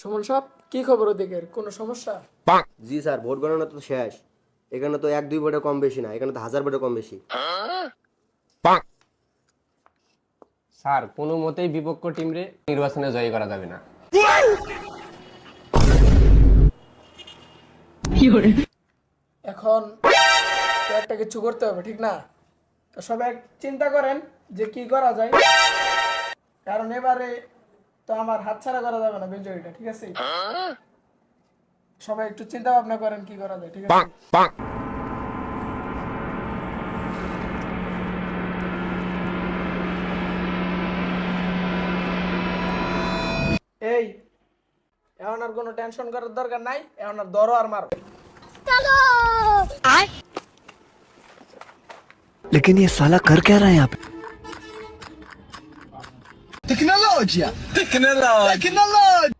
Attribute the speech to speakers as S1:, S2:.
S1: সুমন সাহেব কি খবর ওদিকের? কোনো সমস্যা?
S2: জি স্যার ভোট গণনা তো শেষ। এখানে তো এক দুই ভোটে কম বেশি না এখানে তো হাজার ভোটে কম বেশি।
S3: স্যার কোনো মতেই বিপক্ষ টিমরে নির্বাচনে জয়ী করা যাবে না।
S1: এখন একটা কিছু করতে হবে ঠিক না? তো সবাই চিন্তা করেন। যে কি করা যায় কারণ এবারে তো আমার হাতছাড়া করা যাবে না বিজয়ীটা ঠিক আছে সবাই একটু চিন্তা ভাবনা করেন কি করা যায় ঠিক আছে এই এখন আর কোনো টেনশন করার দরকার নাই এখন আর ধরো আর মারো
S4: लेकिन ये साला कर क्या रहा है यहाँ पे
S5: Tecnologia! Tecnologia! Tecnologia!